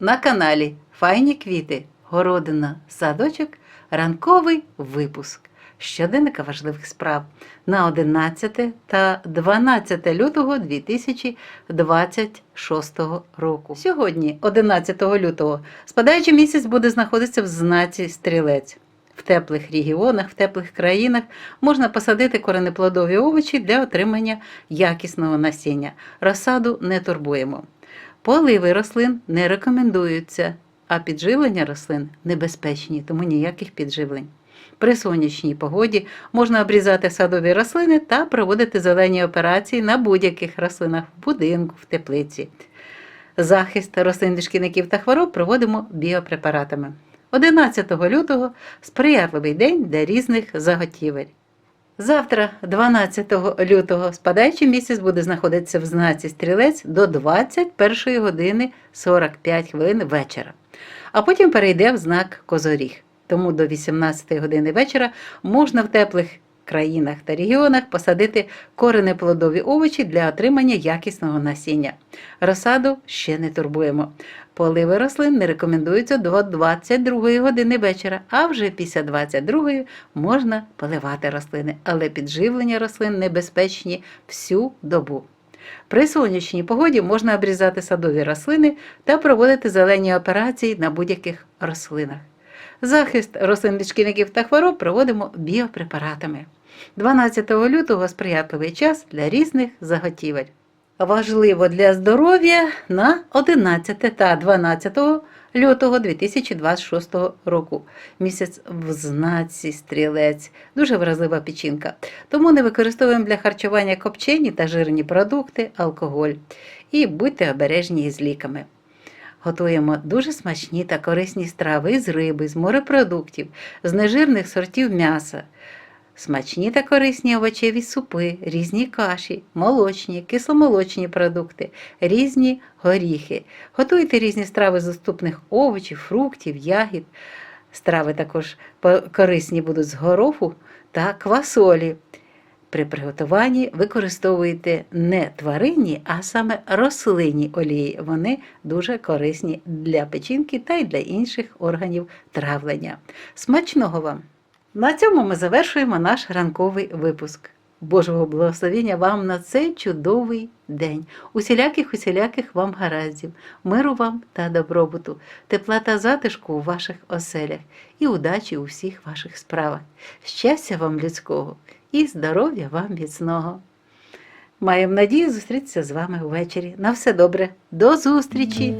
на каналі Файні квіти, городина, садочок, ранковий випуск щоденника важливих справ на 11 та 12 лютого 2026 року. Сьогодні, 11 лютого, спадаючий місяць буде знаходитися в знаці стрілець. В теплих регіонах, в теплих країнах можна посадити коренеплодові овочі для отримання якісного насіння. Розсаду не турбуємо. Поливи рослин не рекомендуються, а підживлення рослин небезпечні, тому ніяких підживлень. При сонячній погоді можна обрізати садові рослини та проводити зелені операції на будь-яких рослинах в будинку, в теплиці. Захист рослин від шкідників та хвороб проводимо біопрепаратами. 11 лютого сприятливий день для різних заготівель. Завтра, 12 лютого, спадаючий місяць буде знаходитися в знаці стрілець до 21 години 45 хвилин вечора, а потім перейде в знак Козоріг. Тому до 18 години вечора можна в теплих країнах та регіонах посадити коренеплодові овочі для отримання якісного насіння. Розсаду ще не турбуємо. Поливи рослин не рекомендуються до 22 години вечора, а вже після 22 можна поливати рослини, але підживлення рослин небезпечні всю добу. При сонячній погоді можна обрізати садові рослини та проводити зелені операції на будь-яких рослинах. Захист рослин від шкідників та хвороб проводимо біопрепаратами. 12 лютого сприятливий час для різних заготівель. Важливо для здоров'я на 11 та 12 лютого 2026 року. Місяць в знаці стрілець, дуже вразлива печінка. Тому не використовуємо для харчування копчені та жирні продукти, алкоголь. І будьте обережні із ліками. Готуємо дуже смачні та корисні страви з риби, з морепродуктів, з нежирних сортів м'яса. Смачні та корисні овочеві супи, різні каші, молочні, кисломолочні продукти, різні горіхи. Готуйте різні страви з доступних овочів, фруктів, ягід. Страви також корисні будуть з гороху та квасолі. При приготуванні використовуйте не тваринні, а саме рослинні олії. Вони дуже корисні для печінки та й для інших органів травлення. Смачного вам! На цьому ми завершуємо наш ранковий випуск. Божого благословення вам на цей чудовий день. Усіляких усіляких вам гараздів, миру вам та добробуту, тепла та затишку у ваших оселях і удачі у всіх ваших справах. Щастя вам людського і здоров'я вам міцного. Маємо надію зустрітися з вами ввечері. На все добре. До зустрічі!